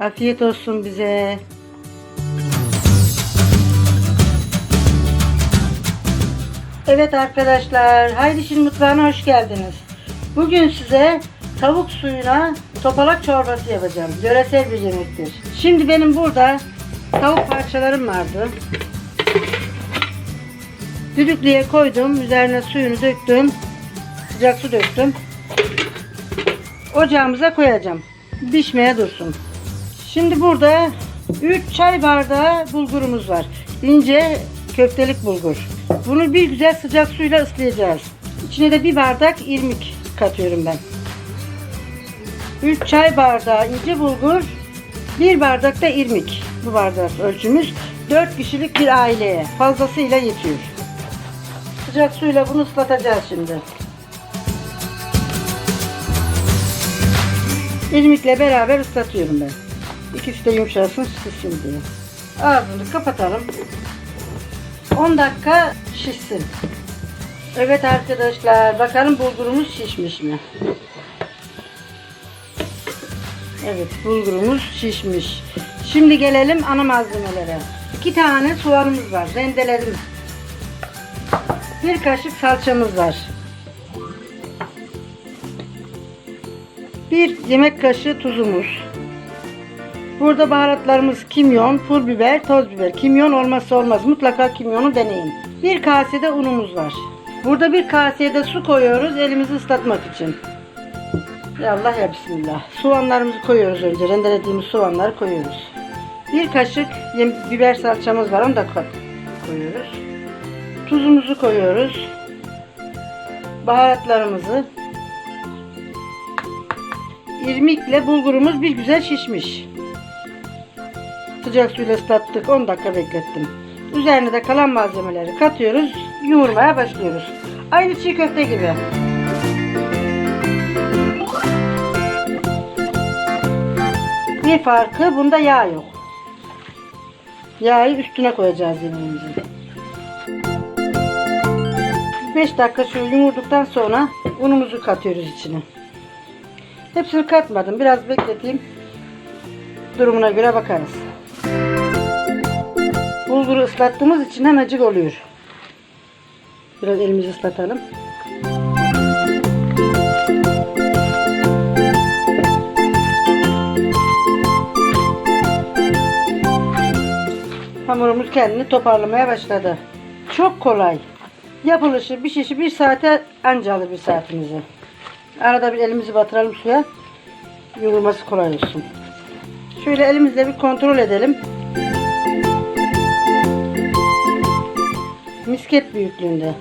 Afiyet olsun bize. Evet arkadaşlar, Haydiş'in mutfağına hoş geldiniz. Bugün size tavuk suyuna topalak çorbası yapacağım. Yöresel bir yemektir. Şimdi benim burada tavuk parçalarım vardı. Düdüklüye koydum, üzerine suyunu döktüm. Sıcak su döktüm. Ocağımıza koyacağım. Pişmeye dursun. Şimdi burada 3 çay bardağı bulgurumuz var. İnce köftelik bulgur. Bunu bir güzel sıcak suyla ıslayacağız. İçine de bir bardak irmik katıyorum ben. 3 çay bardağı ince bulgur, bir bardak da irmik. Bu bardak ölçümüz 4 kişilik bir aileye fazlasıyla yetiyor. Sıcak suyla bunu ıslatacağız şimdi. İrmikle beraber ıslatıyorum ben. İkisi de yumuşasın şişsin diye. Ağzını kapatalım. 10 dakika şişsin. Evet arkadaşlar bakalım bulgurumuz şişmiş mi? Evet bulgurumuz şişmiş. Şimdi gelelim ana malzemelere. 2 tane soğanımız var. Rendeledim. Bir kaşık salçamız var. Bir yemek kaşığı tuzumuz. Burada baharatlarımız kimyon, pul biber, toz biber. Kimyon olmazsa olmaz. Mutlaka kimyonu deneyin. Bir kasede unumuz var. Burada bir kaseye de su koyuyoruz elimizi ıslatmak için. Ya Allah ya Bismillah. Soğanlarımızı koyuyoruz önce. Rendelediğimiz soğanları koyuyoruz. Bir kaşık biber salçamız var. Onu da koy- koyuyoruz. Tuzumuzu koyuyoruz. Baharatlarımızı. İrmikle bulgurumuz bir güzel şişmiş. Sıcak suyla ıslattık. 10 dakika beklettim. Üzerine de kalan malzemeleri katıyoruz. Yoğurmaya başlıyoruz. Aynı çiğ köfte gibi. Bir farkı bunda yağ yok. Yağı üstüne koyacağız yemeğimizin. 5 dakika şöyle yoğurduktan sonra unumuzu katıyoruz içine. Hepsini katmadım. Biraz bekleteyim. Durumuna göre bakarız. Bulguru ıslattığımız için hemencik oluyor. Biraz elimizi ıslatalım. Hamurumuz kendini toparlamaya başladı. Çok kolay. Yapılışı, pişişi bir saate anca alır bir saatimizi. Arada bir elimizi batıralım suya. Yoğurması kolay olsun. Şöyle elimizle bir kontrol edelim. Misket büyüklüğünde.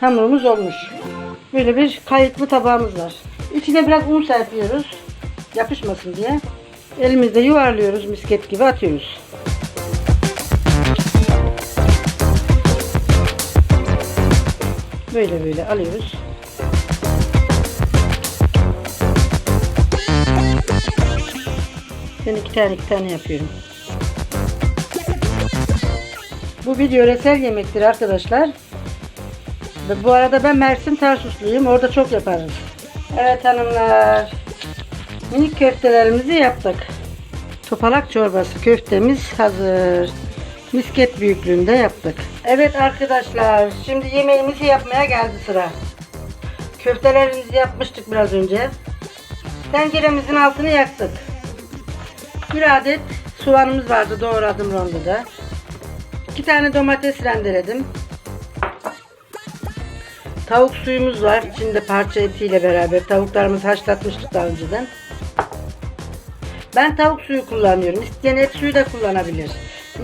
Hamurumuz olmuş. Böyle bir kayıklı tabağımız var. İçine biraz un serpiyoruz. Yapışmasın diye. Elimizde yuvarlıyoruz misket gibi atıyoruz. Böyle böyle alıyoruz. Ben iki tane iki tane yapıyorum. Bu bir yöresel yemektir arkadaşlar. Bu arada ben Mersin Tarsusluyum. Orada çok yaparız. Evet hanımlar. Minik köftelerimizi yaptık. Topalak çorbası köftemiz hazır. Misket büyüklüğünde yaptık. Evet arkadaşlar. Şimdi yemeğimizi yapmaya geldi sıra. Köftelerimizi yapmıştık biraz önce. Tenceremizin altını yaktık. Bir adet soğanımız vardı doğradım rondoda. İki tane domates rendeledim. Tavuk suyumuz var. İçinde parça etiyle beraber. Tavuklarımızı haşlatmıştık daha önceden. Ben tavuk suyu kullanıyorum. İsteyen et suyu da kullanabilir.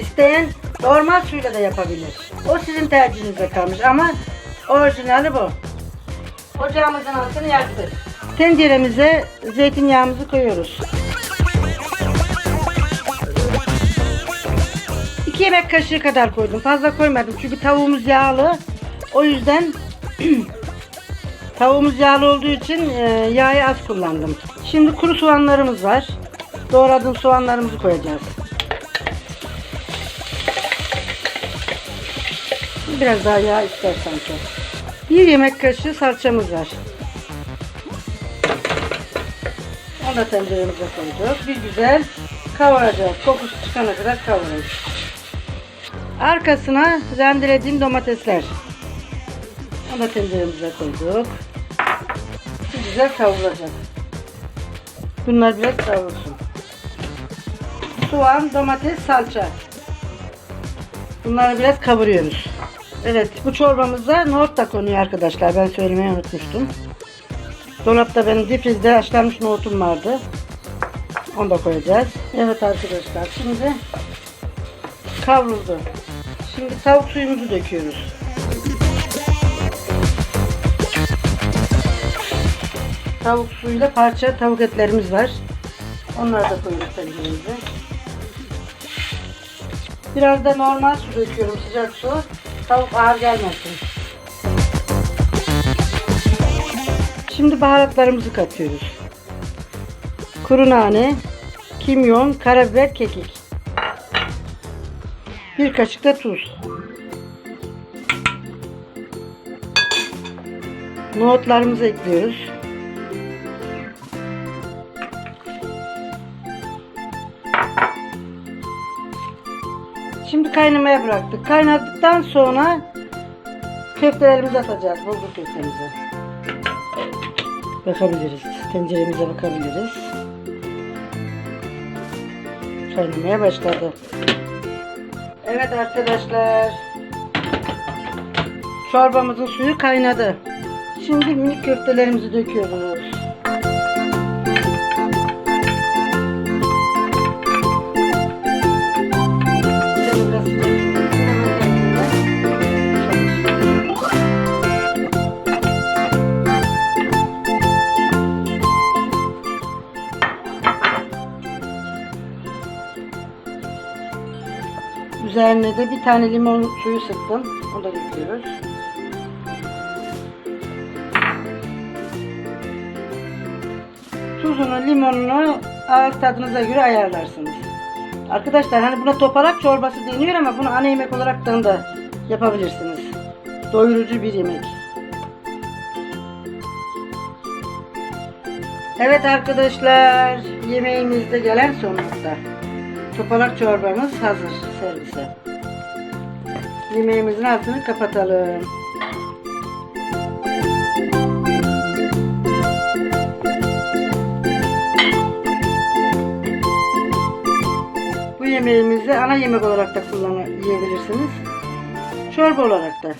İsteyen normal suyla da yapabilir. O sizin tercihinize kalmış ama orijinali bu. Ocağımızın altını yaktık. Tenceremize zeytinyağımızı koyuyoruz. 2 yemek kaşığı kadar koydum. Fazla koymadım çünkü tavuğumuz yağlı. O yüzden tavuğumuz yağlı olduğu için e, yağı az kullandım. Şimdi kuru soğanlarımız var. Doğradığım soğanlarımızı koyacağız. Biraz daha yağ ister sanki. Bir yemek kaşığı salçamız var. Onu da tenceremize koyduk. Bir güzel kavuracağız. Kokusu çıkana kadar kavuracağız. Arkasına rendelediğim domatesler. Da tenceremize koyduk. Bir güzel kavrulacak. Bunlar biraz kavrulsun. Soğan, domates, salça. Bunları biraz kavuruyoruz. Evet bu çorbamıza nohut da konuyor arkadaşlar. Ben söylemeyi unutmuştum. Dolapta benim difrizde haşlanmış nohutum vardı. Onu da koyacağız. Evet arkadaşlar şimdi kavruldu. Şimdi tavuk suyumuzu döküyoruz. Tavuk suyuyla parça tavuk etlerimiz var. Onları da koyuyoruz tenceremize. Biraz da normal su döküyorum sıcak su. Tavuk ağır gelmesin. Şimdi baharatlarımızı katıyoruz. Kuru nane, kimyon, karabiber, kekik. Bir kaşık da tuz. Nohutlarımızı ekliyoruz. Şimdi kaynamaya bıraktık. Kaynadıktan sonra köftelerimizi atacağız. Bulgur köftemizi. Bakabiliriz. Tenceremize bakabiliriz. Kaynamaya başladı. Evet arkadaşlar. Çorbamızın suyu kaynadı. Şimdi minik köftelerimizi döküyoruz. Üzerine de bir tane limon suyu sıktım. Onu da döküyoruz. Tuzunu, limonunu ağız tadınıza göre ayarlarsınız. Arkadaşlar hani buna toparak çorbası deniyor ama bunu ana yemek olarak da yapabilirsiniz. Doyurucu bir yemek. Evet arkadaşlar yemeğimizde gelen son nokta. Topalak çorbamız hazır servise. Yemeğimizin altını kapatalım. Bu yemeğimizi ana yemek olarak da kullanabilirsiniz. Çorba olarak da.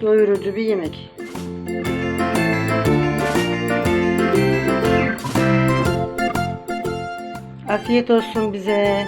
Doyurucu bir yemek. Afiyet olsun bize.